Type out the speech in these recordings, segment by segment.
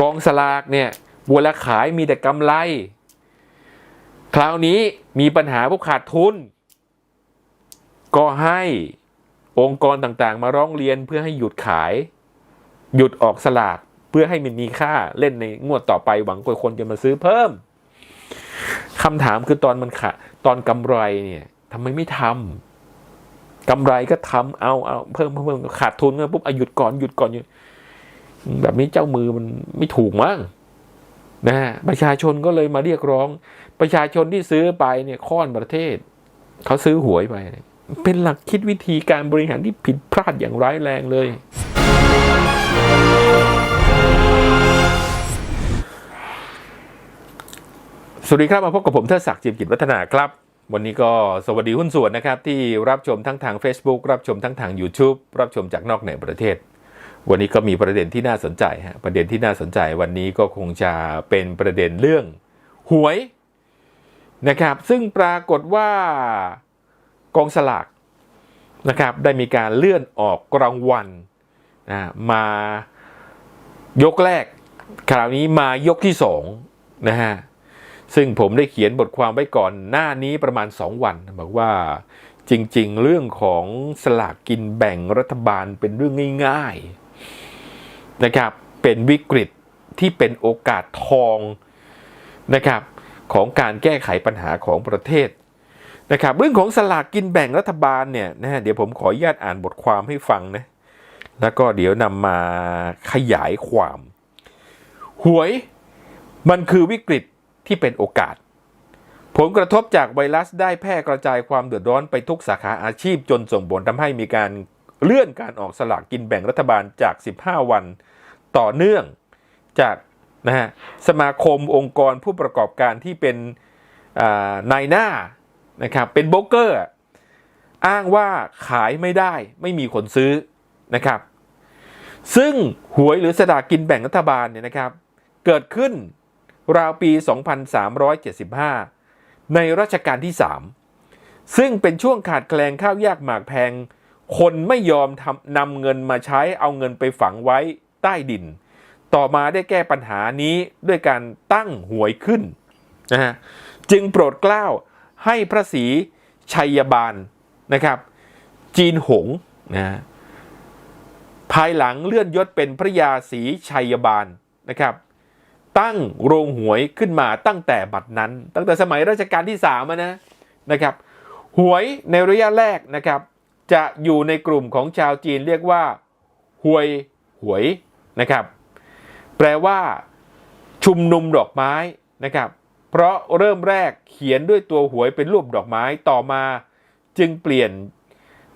กองสลากเนี่ยเวลาขายมีแต่กำไร คราวนี้มีปัญหาพวกขาดทุน ก็ให้องค์กรต่างๆ มาร้องเรียนเพื่อให้หยุดขาย หยุดออกสลากเพื่อให้มันมีค่าเล่นในงวดต่อไปหวังว่าคนจะมาซื้อเพิ่มคำถามคือตอนมันขาตอนกำไรเนี่ยทำไมไม่ทำกำไรก็ทำเอาเอาเพิ่มเพิ่มขาดทุนก็ปุ๊บอะหยุดก่อนหยุดก่อนหยุด แบบนี้เจ้ามือมันไม่ถูกมั้งนะฮะประชาชนก็เลยมาเรียกร้อง ประชาชนที่ซื้อไปเนี่ยค่อนประเทศ เขาซื้อหวยไป เป็นหลักคิดวิธีการบริหารที่ผิดพลาดอย่างร้ายแรงเลย สวัสดีครับมาพบกับผมเทิดศักดิ์จิมกิจวัฒนาครับ วันนี้ก็สวัสดีหุ้นส่วนนะครับ ที่รับชมทั้งทาง Facebook รับชมทั้งทาง YouTube รับชมจากนอกเหนือประเทศ วันนี้ก็มีประเด็นที่น่าสนใจฮะประเด็นที่น่าสนใจวันนี้ก็คงจะเป็นประเด็นเรื่องหวยนะครับ ซึ่งปรากฏว่ากองสลากนะครับได้มีการเลื่อนออกรางวัลนะมายกแรก คราวนี้มายกที่สองนะฮะซึ่งผมได้เขียนบทความไว้ก่อนหน้านี้ประมาณ 2 วันบอกว่าจริงๆ เรื่องของสลากกินแบ่งรัฐบาลเป็นเรื่องง่ายๆ นะครับเป็นวิกฤตที่เป็นโอกาสทองนะครับของการแก้ไขปัญหาของประเทศนะครับเรื่องของสลากกินแบ่งรัฐบาลเนี่ยนะฮะเดี๋ยวผมขออนุญาตอ่านบทความให้ฟังนะแล้วก็เดี๋ยวนำมาขยายความ หวยมันคือวิกฤตที่เป็นโอกาส ผลกระทบจากไวรัสได้แพร่กระจายความเดือดร้อนไปทุกสาขาอาชีพจนส่งผลทำให้มีการเลื่อนการออกสลากกินแบ่งรัฐบาลจาก 15 วัน ต่อเนื่องจากนะฮะสมาคมองค์กรผู้ประกอบการที่เป็นนายหน้านะครับเป็นโบรกเกอร์อ้างว่าขายไม่ได้ไม่มีคนซื้อนะครับ ซึ่งหวยหรือสลากกินแบ่งรัฐบาลเนี่ยนะครับ เกิดขึ้นราวปี 2375 ในรัชกาลที่ 3 ซึ่งเป็นช่วงขาดแคลนข้าวยากหมากแพง คนไม่ยอมทำนำเงินมาใช้เอาเงินไปฝังไว้ ใต้ดิน ต่อมาได้แก้ปัญหานี้ด้วยการตั้งหวยขึ้นนะฮะจึงโปรดเกล้าให้พระศรีชัยบาลนะครับ จีนหงนะฮะภายหลังเลื่อนยศเป็นพระยาศรีชัยบาลนะครับ ตั้งโรงหวยขึ้นมาตั้งแต่บัดนั้น ตั้งแต่สมัยรัชกาลที่3อะนะนะครับหวยในระยะแรกนะครับ จะอยู่ในกลุ่มของชาวจีนเรียกว่าหวยหวย นะครับ แปลว่า ชุมนุมดอกไม้นะครับ เพราะเริ่มแรกเขียนด้วยตัวหวยเป็นรูปดอกไม้ต่อมาจึงเปลี่ยน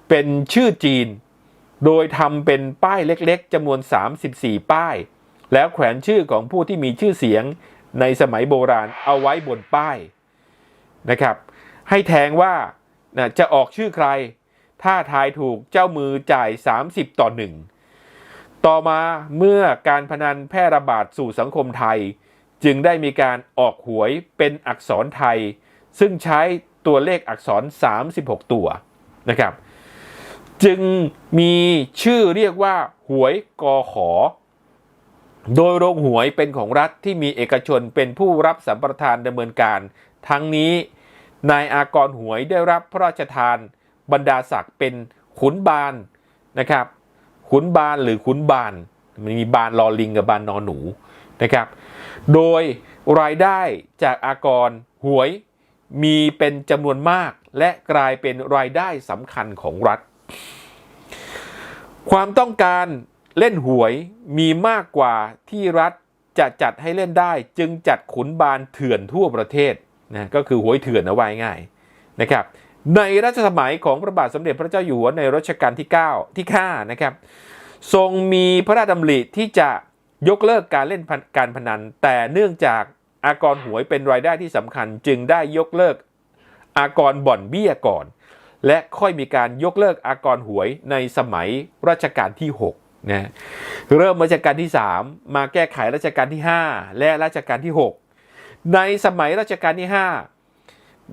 เป็นชื่อจีน โดยทำเป็นป้ายเล็กๆจำนวน 34 ป้าย แล้วแขวนชื่อของผู้ที่มีชื่อเสียงในสมัยโบราณเอาไว้บนป้ายนะครับ ให้แทงว่านะจะออกชื่อใคร ถ้าทายถูกเจ้ามือจ่าย 30 ต่อ1 ต่อมาเมื่อการพนันแพร่ระบาดสู่สังคมไทย จึงได้มีการออกหวยเป็นอักษรไทย ซึ่งใช้ตัวเลขอักษร 36 ตัวนะครับ จึงมีชื่อเรียกว่าหวยกอขอ โดยโรงหวยเป็นของรัฐที่มีเอกชนเป็นผู้รับสัมปทานดำเนินการ ทั้งนี้นายอากรหวยได้รับพระราชทานบรรดาศักดิ์เป็นขุนบานนะครับ ขุนบานหรือขุนบานมันมีบานลอลิงกับบานนอนหนูนะครับ โดยรายได้จากอากรหวยมีเป็นจำนวนมากและกลายเป็นรายได้สำคัญของรัฐ ความต้องการเล่นหวยมีมากกว่าที่รัฐจะจัดให้เล่นได้ จึงจัดขุนบานเถื่อนทั่วประเทศนะก็คือหวยเถื่อนเอาไว้ง่ายนะครับ ในรัชสมัยของพระบาทสมเด็จพระเจ้าอยู่หัวในรัชกาลที่9ที่5นะครับ ทรงมีพระราชดำริที่จะยกเลิกการเล่นการพนัน แต่เนื่องจากอากรหวยเป็นรายได้ที่สำคัญ จึงได้ยกเลิกอากรบ่อนเบี้ยก่อน และค่อยมีการยกเลิกอากรหวยในสมัยรัชกาลที่6นะเริ่มรัชกาลที่ 3 มาแก้ไขรัชกาลที่ 5 และรัชกาลที่ 6 ในสมัยรัชกาลที่ 5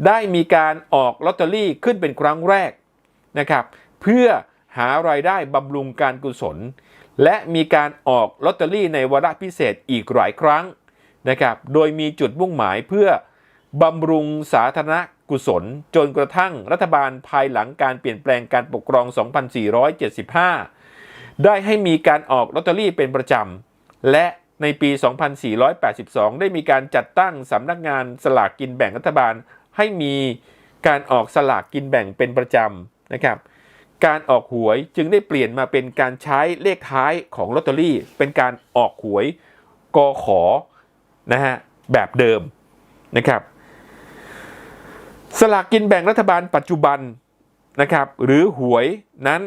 ได้มีการออกลอตเตอรี่ขึ้นเป็นครั้งแรกนะครับเพื่อหารายได้บำรุงการกุศล และมีการออกลอตเตอรี่ในวาระพิเศษอีกหลายครั้งนะครับโดยมีจุดมุ่งหมายเพื่อบำรุงสาธารณกุศล จนกระทั่งรัฐบาลภายหลังการเปลี่ยนแปลงการปกครอง 2475 ได้ให้มีการออกลอตเตอรี่เป็นประจำ และในปี 2482 ได้มีการจัดตั้งสำนักงานสลากกินแบ่งรัฐบาล ให้มีการออกสลากกินแบ่งเป็นประจำนะครับ การออกหวยจึงได้เปลี่ยนมาเป็นการใช้เลขท้ายของลอตเตอรี่ เป็นการออกหวยกอขอนะฮะแบบเดิมนะครับ สลากกินแบ่งรัฐบาลปัจจุบันนะครับ หรือหวยนั้น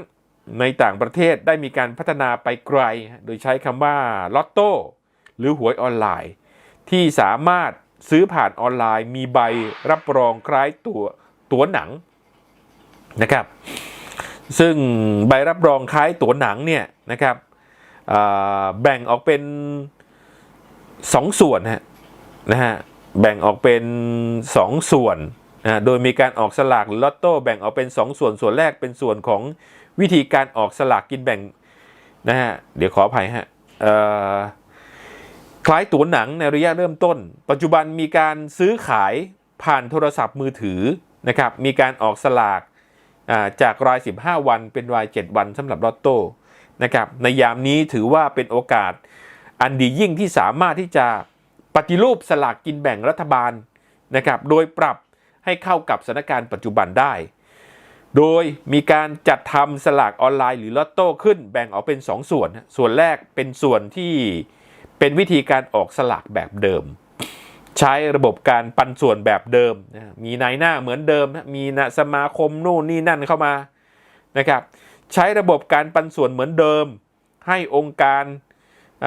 ในต่างประเทศได้มีการพัฒนาไปไกล โดยใช้คำว่าลอตโต้หรือหวยออนไลน์ ที่สามารถ ซื้อผ่านออนไลน์มีใบรับรองคล้ายตัวตัวหนังนะครับ ซึ่งใบรับรองคล้ายตัวหนังเนี่ยนะครับแบ่งออกเป็นสองส่วนนะฮะแบ่งออกเป็นสองส่วนนะโดยมีการออกสลากหรือลอตโต้แบ่งออกเป็นสองส่วนส่วนแรกเป็นส่วนของวิธีการออกสลากกินแบ่งนะฮะเดี๋ยวขออภัยฮะ คล้ายตั๋วหนังในระยะเริ่มต้น ปัจจุบันมีการซื้อขายผ่านโทรศัพท์มือถือนะครับ มีการออกสลากาจากราย 15 วันเป็นราย 7 วันสำหรับลอตโต้นะครับในยามนี้ถือว่าเป็นโอกาสอันดียิ่งที่สามารถที่จะปฏิรูปสลากกินแบ่งรัฐบาลนะครับ โดยปรับให้เข้ากับสถานการณ์ปัจจุบันได้ โดยมีการจัดทำสลากออนไลน์หรือลอตโต้ขึ้นแบ่งออกเป็น 2 ส่วน ส่วนแรกเป็นส่วนที่ เป็นวิธีการออกสลากแบบเดิม ใช้ระบบการปันส่วนแบบเดิม มีนายหน้าเหมือนเดิม มีนะสมาคมนู่นนี่นั่นเข้ามานะครับใช้ระบบการปันส่วนเหมือนเดิม ให้องค์การอ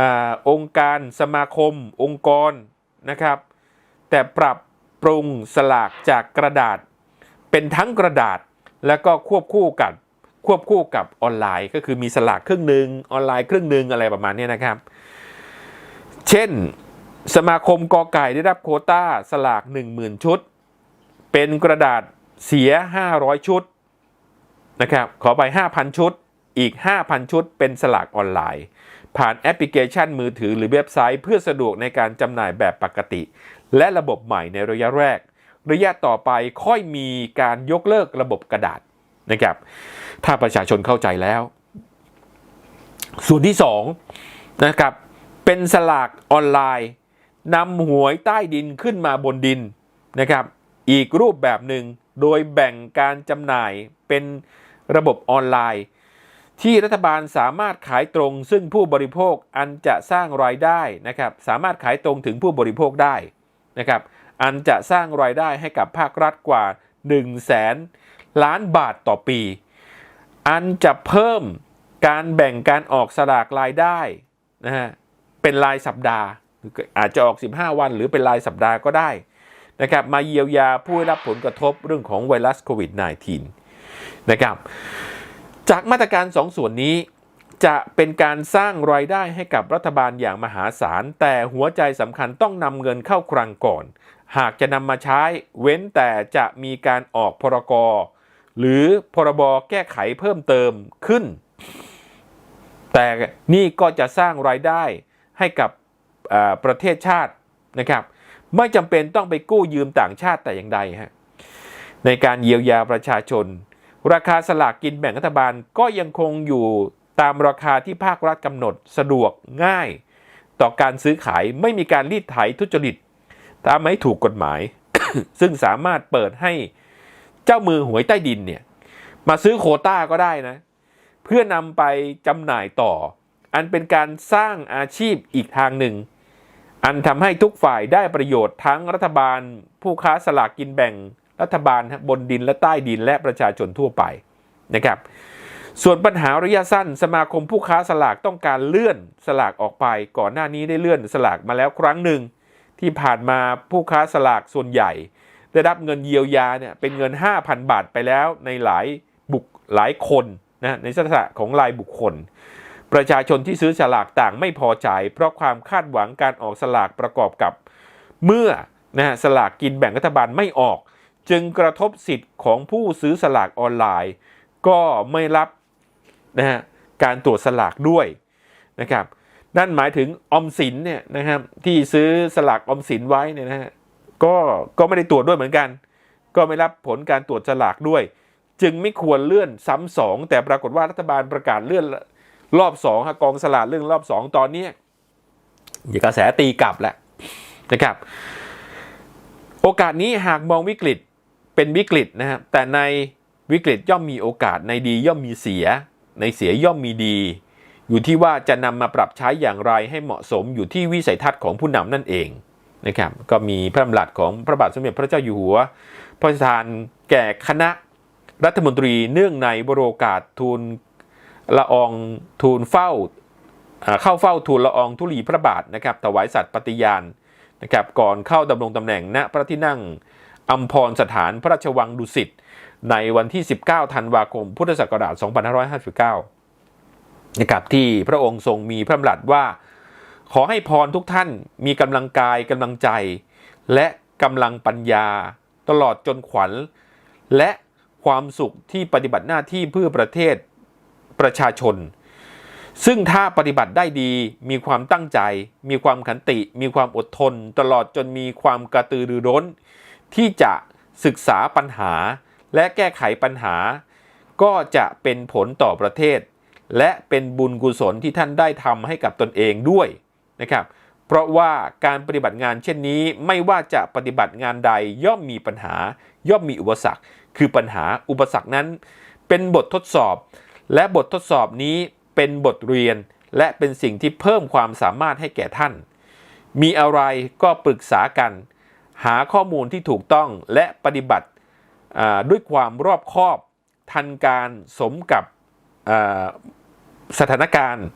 องค์การสมาคม องค์กรนะครับ แต่ปรับปรุงสลากจากกระดาษ เป็นทั้งกระดาษแล้วก็ควบคู่กับควบคู่กับออนไลน์ ก็คือมีสลากครึ่งหนึ่งออนไลน์ครึ่งหนึ่งอะไรประมาณนี้นะครับ เช่น สมาคมกอไก่ได้รับโคต้าสลาก 10,000 ชุด เป็นกระดาษเสีย 500 ชุดนะครับขอไป 5,000 ชุดอีก 5,000 ชุด เป็นสลากออนไลน์ ผ่านแอปพลิเคชันมือถือหรือเว็บไซต์ เพื่อสะดวกในการจำหน่ายแบบปกติ และระบบใหม่ในระยะแรก ระยะต่อไปค่อยมีการยกเลิกระบบกระดาษนะครับถ้าประชาชนเข้าใจแล้ว ส่วนที่2นะครับ เป็นสลากออนไลน์นำหวยใต้ดินขึ้นมาบนดินนะครับ อีกรูปแบบหนึ่งโดยแบ่งการจำหน่ายเป็นระบบออนไลน์ ที่รัฐบาลสามารถขายตรง ซึ่งผู้บริโภคอันจะสร้างรายได้นะครับสามารถขายตรงถึงผู้บริโภคได้นะครับอันจะสร้างรายได้ให้กับภาครัฐกว่า 1 0 0 0 0แสนล้านบาทต่อปี อันจะเพิ่มการแบ่งการออกสลากรายได้นะฮะ เป็นรายสัปดาห์ อาจจะออก 15 วัน หรือเป็นรายสัปดาห์ก็ได้นะครับมาเยียวยาผู้ได้รับผลกระทบเรื่องของไวรัสโควิด -19 นะครับจากมาตรการ2ส่วนนี้จะเป็นการสร้างรายได้ให้กับรัฐบาลอย่างมหาศาล แต่หัวใจสำคัญต้องนำเงินเข้าคลังก่อน หากจะนำมาใช้เว้นแต่จะมีการออกพรกรหรือพรบแก้ไขเพิ่มเติมขึ้น แต่นี่ก็จะสร้างรายได้ ให้กับประเทศชาตินะครับ ไม่จำเป็นต้องไปกู้ยืมต่างชาติแต่อย่างใดฮะในการเยียวยาประชาชน ราคาสลากกินแบ่งรัฐบาลก็ยังคงอยู่ตามราคาที่ภาครัฐกำหนดสะดวกง่าย ต่อการซื้อขายไม่มีการรีดไถทุจริตตามไม่ถูกกฎหมาย ซึ่งสามารถเปิดให้เจ้ามือหวยใต้ดินเนี่ยมาซื้อโควต้าก็ได้นะ เพื่อนำไปจำหน่ายต่อ อันเป็นการสร้างอาชีพอีกทางหนึ่ง อันทำให้ทุกฝ่ายได้ประโยชน์ทั้งรัฐบาล ผู้ค้าสลากกินแบ่ง รัฐบาลบนดินและใต้ดินและประชาชนทั่วไปนะครับ ส่วนปัญหาระยะสั้นสมาคมผู้ค้าสลากต้องการเลื่อนสลากออกไป ก่อนหน้านี้ได้เลื่อนสลากมาแล้วครั้งหนึ่ง ที่ผ่านมาผู้ค้าสลากส่วนใหญ่ ได้รับเงินเยียวยาเนี่ยเป็นเงิน 5,000 บาทไปแล้วในหลายบุคหลายคนนะในลักษณะของรายบุคคล ประชาชนที่ซื้อสลากต่างไม่พอใจ เพราะความคาดหวังการออกสลากประกอบกับ เมื่อนะฮะสลากกินแบ่งรัฐบาลไม่ออก จึงกระทบสิทธิ์ของผู้ซื้อสลากออนไลน์ ก็ไม่รับนะฮะการตรวจสลากด้วยนะครับนั่นหมายถึงออมสินเนี่ยนะครับที่ซื้อสลากออมสินไว้เนี่ยนะฮะก็ก็ไม่ได้ตรวจด้วยเหมือนกัน ก็ไม่รับผลการตรวจสลากด้วย จึงไม่ควรเลื่อนซ้ำสองแต่ปรากฏว่ารัฐบาลประกาศเลื่อน รอบสองฮะกองสลากเรื่องรอบสองตอนนี้อย่ากระแสตีกลับแหละนะครับ โอกาสนี้หากมองวิกฤตเป็นวิกฤตนะครับแต่ในวิกฤตย่อมมีโอกาสในดีย่อมมีเสีย ในเสียย่อมมีดี อยู่ที่ว่าจะนำมาปรับใช้อย่างไรให้เหมาะสมอยู่ที่วิสัยทัศน์ของผู้นำนั่นเองนะครับก็มีพระดำรัสของพระบาทสมเด็จพระเจ้าอยู่หัวพระราชทานแก่คณะรัฐมนตรีเนื่องในบรโอกาสทูล ละอองทูลเฝ้าเข้าเฝ้าทูลละอองธุลีพระบาทนะครับถวายสัตย์ปฏิญาณนะครับก่อนเข้าดำรงตำแหน่งณพระที่นั่งอัมพรสถานพระราชวังดุสิตในวันที่ 19 ธันวาคม พุทธศักราช 2559 นะครับที่พระองค์ทรงมีพระดำรัสว่า ขอให้พรทุกท่านมีกำลังกายกำลังใจ และกำลังปัญญา ตลอดจนขวัญ และความสุขที่ปฏิบัติหน้าที่เพื่อประเทศ ประชาชน ซึ่งถ้าปฏิบัติได้ดี มีความตั้งใจ มีความขันติ มีความอดทน ตลอดจนมีความกระตือรือร้น ที่จะศึกษาปัญหา และแก้ไขปัญหา ก็จะเป็นผลต่อประเทศ และเป็นบุญกุศลที่ท่านได้ทำให้กับตนเองด้วยนะครับเพราะว่าการปฏิบัติงานเช่นนี้ไม่ว่าจะปฏิบัติงานใดย่อมมีปัญหา ย่อมมีอุปสรรค คือปัญหาอุปสรรคนั้น เป็นบททดสอบ และบททดสอบนี้เป็นบทเรียนและเป็นสิ่งที่เพิ่มความสามารถให้แก่ท่าน มีอะไรก็ปรึกษากัน หาข้อมูลที่ถูกต้องและปฏิบัติด้วยความรอบคอบทันการสมกับสถานการณ์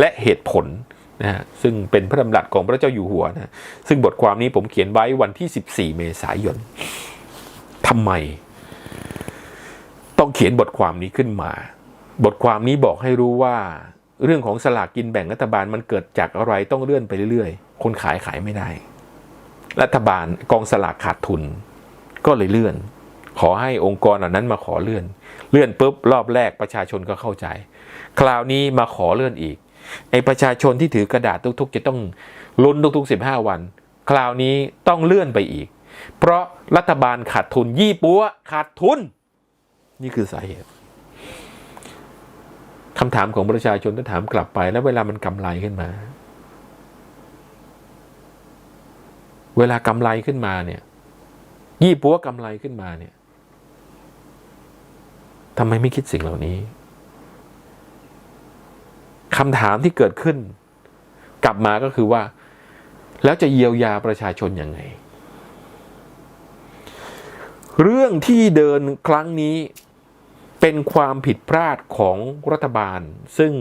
และเหตุผลนะฮะซึ่งเป็นพระดำรัสของพระเจ้าอยู่หัวนะซึ่งบทความนี้ผมเขียนไว้วันที่ 14 เมษายนทำไม ต้องเขียนบทความนี้ขึ้นมา บทความนี้บอกให้รู้ว่า เรื่องของสลากกินแบ่งรัฐบาลมันเกิดจากอะไรต้องเลื่อนไปเรื่อยๆ คนขายขายไม่ได้ รัฐบาลกองสลากขาดทุน ก็เลยเลื่อน ขอให้องค์กรเหล่านั้นมาขอเลื่อน เลื่อนปุ๊บรอบแรกประชาชนก็เข้าใจ คราวนี้มาขอเลื่อนอีกไอประชาชนที่ถือกระดาษทุกๆ จะต้องลุ้นทุกๆ 15 วัน คราวนี้ต้องเลื่อนไปอีก เพราะรัฐบาลขาดทุนยี่ปัวขาดทุน นี่คือสาเหตุ คำถามของประชาชนถ้าถามกลับไป แล้วเวลามันกำไรขึ้นมา เวลากำไรขึ้นมาเนี่ย ยี่ปัวกำไรขึ้นมาเนี่ยทำไมไม่คิดสิ่งเหล่านี้คำถามที่เกิดขึ้น กลับมาก็คือว่า แล้วจะเยียวยาประชาชนยังไง เรื่องที่เดินครั้งนี้ เป็นความผิดพลาดของรัฐบาล ซึ่ง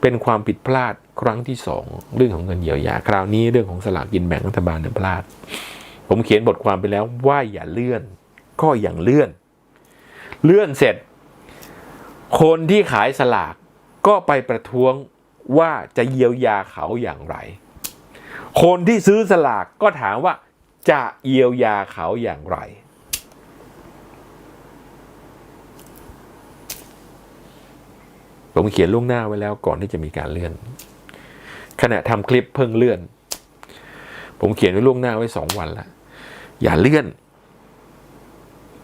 เป็นความผิดพลาดครั้งที่สองเรื่องของเงินเยียวยาคราวนี้เรื่องของสลากกินแบ่งรัฐบาลเนี่ยพลาด ผมเขียนบทความไปแล้วว่าอย่าเลื่อน ก็อย่างเลื่อน เลื่อนเสร็จ คนที่ขายสลากก็ไปประท้วงว่าจะเยียวยาเขาอย่างไร คนที่ซื้อสลากก็ถามว่าจะเยียวยาเขาอย่างไร ผมเขียนล่วงหน้าไว้แล้วก่อนที่จะมีการเลื่อน ขณะทำคลิปเพิ่งเลื่อน ผมเขียนไว้ล่วงหน้าไว้สองวันแล้วอย่าเลื่อน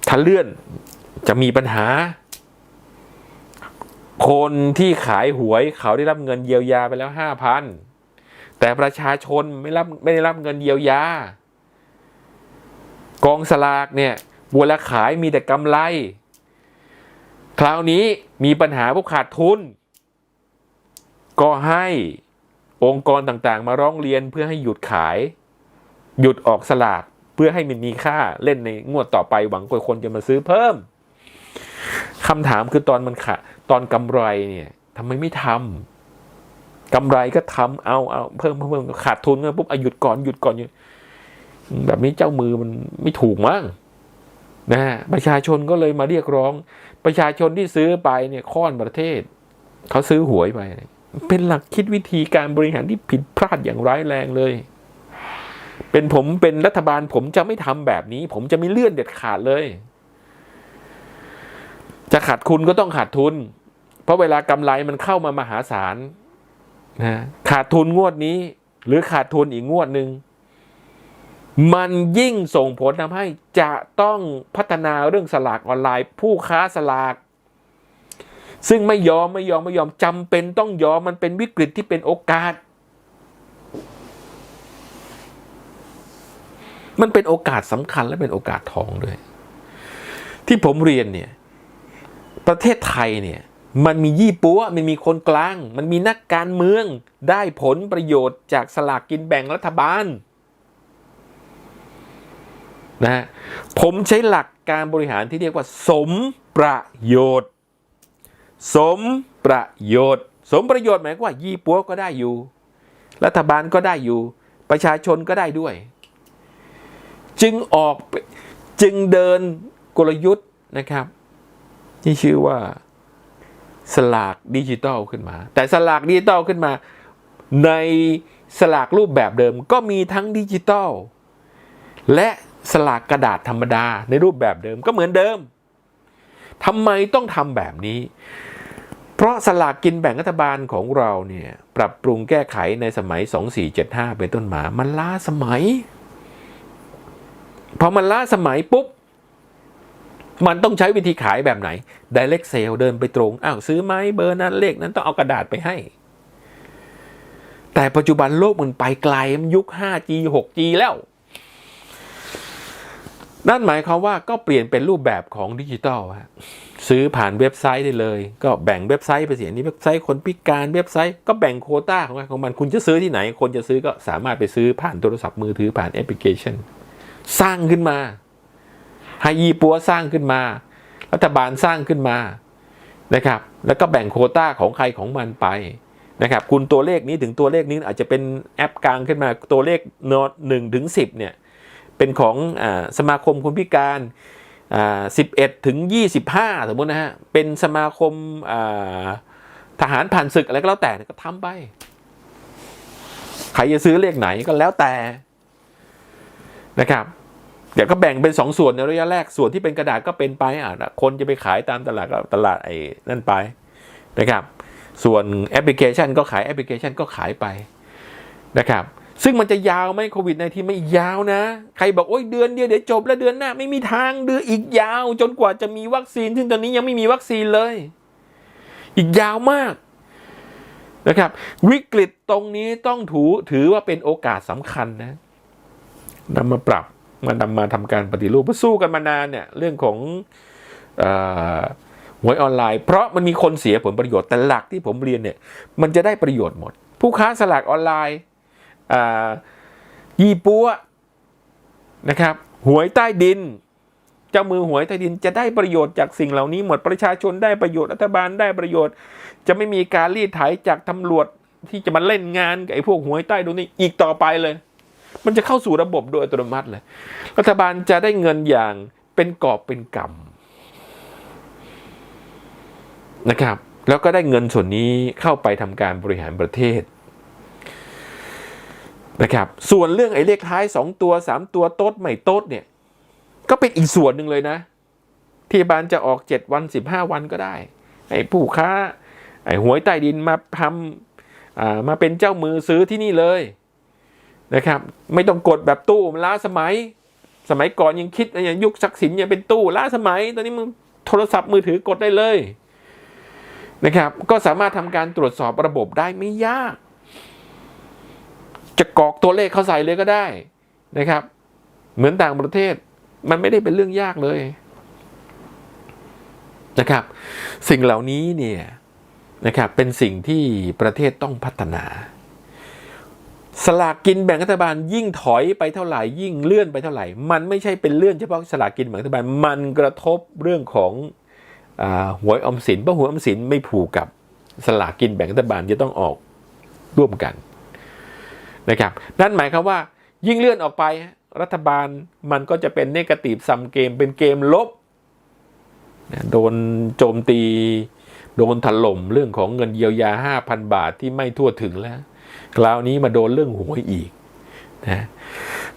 ถ้าเลื่อนจะมีปัญหา คนที่ขายหวยเขาได้รับเงินเยียวยาไปแล้วห้าพันแต่ประชาชนไม่รับไม่ได้รับเงินเยียวยา กองสลากเนี่ยเวลาขายมีแต่กำไร คราวนี้มีปัญหาพวกขาดทุน ก็ให้องค์กรต่างๆ มาร้องเรียนเพื่อให้หยุดขาย หยุดออกสลากเพื่อให้มันมีค่าเล่นในงวดต่อไปหวังว่าคนจะมาซื้อเพิ่มคำถามคือตอนมันขาตอนกำไรเนี่ยทำไมไม่ทำกำไรก็ทำเอาเอาเพิ่มเพิ่มขาดทุนก็ปุ๊บอาหยุดก่อนหยุดก่อนหยุดแบบนี้เจ้ามือมันไม่ถูกมั้งนะฮะประชาชนก็เลยมาเรียกร้อง ประชาชนที่ซื้อไปเนี่ยค้อนประเทศ เขาซื้อหวยไป เป็นหลักคิดวิธีการบริหารที่ผิดพลาดอย่างร้ายแรงเลย เป็นผมเป็นรัฐบาล ผมจะไม่ทำแบบนี้ ผมจะไม่เลื่อนเด็ดขาดเลย จะขาดทุนก็ต้องขาดทุน เพราะเวลากำไรมันเข้ามามหาศาลนะขาดทุนงวดนี้ หรือขาดทุนอีกงวดหนึ่ง มันยิ่งส่งผลทำให้จะต้องพัฒนาเรื่องสลากออนไลน์ ผู้ค้าสลาก ซึ่งไม่ยอมไม่ยอมไม่ยอมจำเป็นต้องยอมมันเป็นวิกฤตที่เป็นโอกาส มันเป็นโอกาสสำคัญและเป็นโอกาสทองด้วย ที่ผมเรียนเนี่ย ประเทศไทยเนี่ยมันมียี่ปัวมันมีคนกลาง มันมีนักการเมืองได้ผลประโยชน์จากสลากกินแบ่งรัฐบาล นะฮะผมใช้หลักการบริหารที่เรียกว่า สมประโยชน์ สมประโยชน์ สมประโยชน์หมายความว่ายี่ปัวก็ได้อยู่ รัฐบาลก็ได้อยู่ ประชาชนก็ได้ด้วย จึงออกจึงเดินกลยุทธ์นะครับ ที่ชื่อว่าสลากดิจิตอลขึ้นมา แต่สลากดิจิตอลขึ้นมา ในสลากรูปแบบเดิมก็มีทั้งดิจิตอลและ สลากกระดาษธรรมดาในรูปแบบเดิมก็เหมือนเดิมทำไมต้องทำแบบนี้ เพราะสลากกินแบ่งรัฐบาลของเราเนี่ยปรับปรุงแก้ไขในสมัย 2475 เป็นต้นมา มันล้าสมัย พอมันล้าสมัยปุ๊บ มันต้องใช้วิธีขายแบบไหน direct sale เดินไปตรง อ้าวซื้อไหมเบอร์นั้นเลขนั้นต้องเอากระดาษไปให้ แต่ปัจจุบันโลกมันไปไกลมันยุค 5G 6G แล้ว นั่นหมายความว่าก็เปลี่ยนเป็นรูปแบบของดิจิตอลฮะซื้อผ่านเว็บไซต์ได้เลย ก็แบ่งเว็บไซต์ไปเสียนี้เว็บไซต์คนพิการเว็บไซต์ก็แบ่งโคต้าของมันของมันคุณจะซื้อที่ไหน คนจะซื้อก็สามารถไปซื้อผ่านโทรศัพท์มือถือผ่านแอปพลิเคชัน สร้างขึ้นมาให้ยีปัวสร้างขึ้นมา รัฐบาลสร้างขึ้นมานะครับแล้วก็แบ่งโคต้าของใครของมันไปนะครับคุณตัวเลขนี้ถึงตัวเลขนี้อาจจะเป็นแอปกลางขึ้นมาตัวเลขโน้ตหนึ่งถึงสิบเนี่ย เป็นของอสมาคมคนพิการสิบเอ็ดถึงยี่สิบห้าสมมตินะฮะ เป็นสมาคมาทหารผ่านศึกอะไรก็แล้วแต่ก็ทำไป ใครจะซื้อเลขไหนก็แล้วแต่นะครับเดี๋ยวก็แบ่งเป็นสองส่วนในระยะแรกส่วนที่เป็นกระดาษก็เป็นไปอะคนจะไปขายตามตลาดก็ตลาดไอ้นั่นไปนะครับ ส่วนแอปพลิเคชันก็ขายแอปพลิเคชันก็ขายไปนะครับ ซึ่งมันจะยาวไหมโควิดในที่ไม่ยาวนะ ใครบอกโอ้ยเดือนเดียวเดี๋ยวจบแล้วเดือนหน้าไม่มีทางเดือนอีกยาว จนกว่าจะมีวัคซีน ซึ่งตอนนี้ยังไม่มีวัคซีนเลย อีกยาวมากนะครับ วิกฤตตรงนี้ต้องถือถือว่าเป็นโอกาสสำคัญนะนำมาปรับมานำมาทำการปฏิรูปเพราสู้กันมานานเนี่ยเรื่องของหวยออนไลน์ เพราะมันมีคนเสียผลประโยชน์แต่หลักที่ผมเรียนเนี่ย มันจะได้ประโยชน์หมด ผู้ค้าสลากออนไลน์ ยี่ปัวนะครับ หวยใต้ดิน เจ้ามือหวยใต้ดินจะได้ประโยชน์จากสิ่งเหล่านี้หมดประชาชนได้ประโยชน์รัฐบาลได้ประโยชน์ จะไม่มีการรีดไถจากตำรวจที่จะมาเล่นงานกับไอ้พวกหวยใต้ดินนี้อีกต่อไปเลย มันจะเข้าสู่ระบบโดยอัตโนมัติเลย รัฐบาลจะได้เงินอย่างเป็นกอบเป็นกำนะครับ แล้วก็ได้เงินส่วนนี้เข้าไปทำการบริหารประเทศ นะครับ ส่วนเรื่องไอ้เลขท้ายสองตัวสามตัวโต๊ดไม่โต๊ดเนี่ย ก็เป็นอีกส่วนหนึ่งเลยนะ ที่บาลจะออกเจ็ดวันสิบห้าวันก็ได้ ไอ้ผู้ค้า ไอ้หวยใต้ดินมาทำอ่ามาเป็นเจ้ามือซื้อที่นี่เลยนะครับ ไม่ต้องกดแบบตู้มันล้าสมัย สมัยก่อนยังคิดอย่างยุคศักดิ์สินยังเป็นตู้ล้าสมัย ตอนนี้มึงโทรศัพท์มือถือกดได้เลยนะครับ ก็สามารถทำการตรวจสอบระบบได้ไม่ยาก จะกรอกตัวเลขเขาใส่เลยก็ได้นะครับ เหมือนต่างประเทศมันไม่ได้เป็นเรื่องยากเลยนะครับ สิ่งเหล่านี้เนี่ยนะครับเป็นสิ่งที่ประเทศต้องพัฒนา สลากกินแบ่งรัฐบาลยิ่งถอยไปเท่าไหร่ยิ่งเลื่อนไปเท่าไหร่ มันไม่ใช่เป็นเลื่อนเฉพาะสลากกินแบ่งรัฐบาลมันกระทบเรื่องของอหวยอมสินเพราะหวยอมสินไม่ผูกกับสลากกินแบ่งรัฐบาลจะต้องออกร่วมกัน นะครับนั่นหมายความว่ายิ่งเลื่อนออกไป รัฐบาลมันก็จะเป็นเนกาทีฟซัมเกมเป็นเกมลบโดนโจมตี โดนถล่มเรื่องของเงินเยียวยา 5,000 บาทที่ไม่ทั่วถึงแล้ว คราวนี้มาโดนเรื่องหวยอีกนะ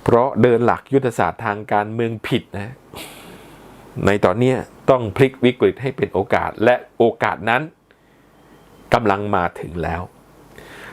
เพราะเดินหลักยุทธศาสตร์ทางการเมืองผิดนะในตอนนี้ต้องพลิกวิกฤตให้เป็นโอกาสและโอกาสนั้นกำลังมาถึงแล้ว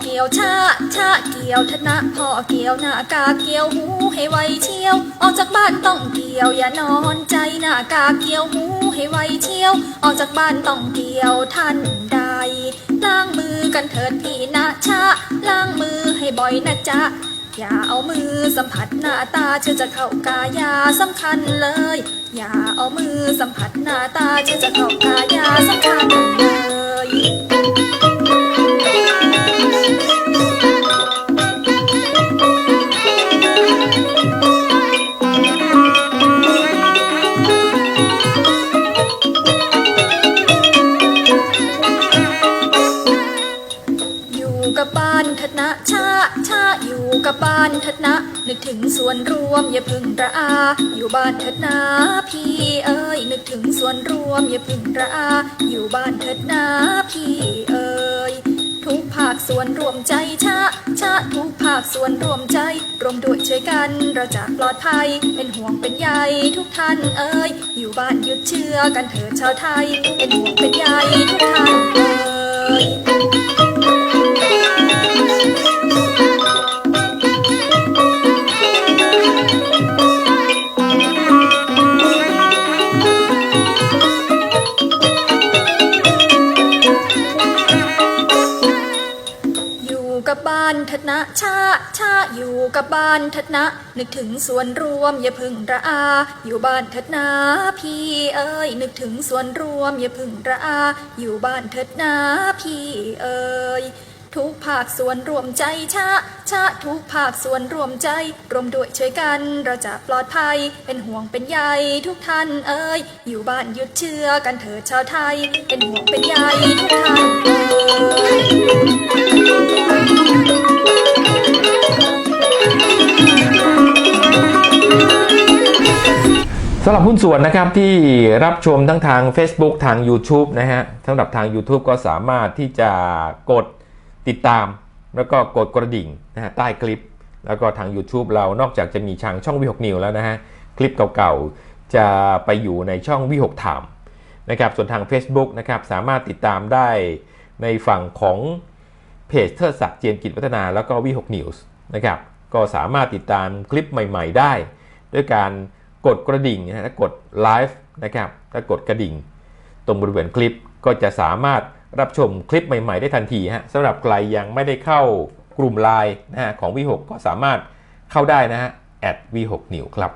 เกี่ยวชาชาเกี่ยวธนะพ่อเกี่ยวหน้ากาเกี่ยวหูให้ไวเชียว ออกจากบ้านต้องเกี่ยวอย่านอนใจหน้ากาเกี่ยวหูให้ไวเชียว ออกจากบ้านต้องเกี่ยวท่านใดล้างมือกันเถิดพี่นะชาล้างมือให้บ่อยนะจ๊ะอย่าเอามือสัมผัสหน้าตาเชื่อจะเข้ากายาสำคัญเลย อย่าเอามือสัมผัสหน้าตาเชื่อจะเข้ากายาสำคัญเลย กับบ้านเถดนะชาชาอยู่กับบ้านเถดนะ นึกถึงส่วนรวมอย่าพึ่งระอา อยู่บ้านเถิดนะพี่เอ้ยนึกถึงส่วนรวมอย่าพึ่งระอา อยู่บ้านเถิดนะพี่เอ้ย ทุกภาคส่วนรวมใจชาชาทุกภาคส่วนรวมใจ รวมด้วยช่วยกันเราจะปลอดภัย เป็นห่วงเป็นใยทุกท่านเอ้ยอยู่บ้านหยุดเชื่อกันเถิดชาวไทย เป็นห่วงเป็นใยทุกท่านเอ้ย กับบ้านเถดนะชาชาอยู่กับบ้านทัดนะ นึกถึงส่วนรวมอย่าพึ่งระอา อยู่บ้านทัดนะพี่เอ้ยนึกถึงส่วนรวมอย่าพึ่งระอา อยู่บ้านทัดนะพี่เอ้ย ทุกภาคส่วนรวมใจชาชาทุกภาคส่วนรวมใจ รวมด้วยช่วยกัน เราจะปลอดภัย เป็นห่วงเป็นใยทุกท่านเอ้ยอยู่บ้านหยุดเชื่อกันเถิดชาวไทย เป็นห่วงเป็นใยทุกท่านเอ้ยสำหรับหุ้นส่วนนะครับที่รับชมทั้งทาง Facebook ทาง YouTube นะฮะสำหรับทาง YouTube ก็สามารถที่จะกด ติดตามแล้วก็กดกระดิ่งนะฮะใต้คลิป แล้วก็ทาง YouTube เรานอกจากจะมีทางช่องวิหกนิวแล้วนะฮะคลิปเก่าๆจะไปอยู่ในช่องวิหกถามนะครับส่วนทาง Facebook นะครับสามารถติดตามได้ในฝั่งของเพจเทิดศักดิ์เจียมกิจวัฒนาแล้วก็วิหกนิวส์นะครับก็สามารถติดตามคลิปใหม่ๆได้ ด้วยการกดกระดิ่งนะฮะและกดไลฟ์นะครับและกดกระดิ่ง ตรงบริเวณคลิปก็จะสามารถ รับชมคลิปใหม่ ๆ ได้ทันทีฮะสำหรับใครยังไม่ได้เข้ากลุ่มไลน์นะฮะของวิหกก็สามารถเข้าได้นะฮะ v 6 new ครับ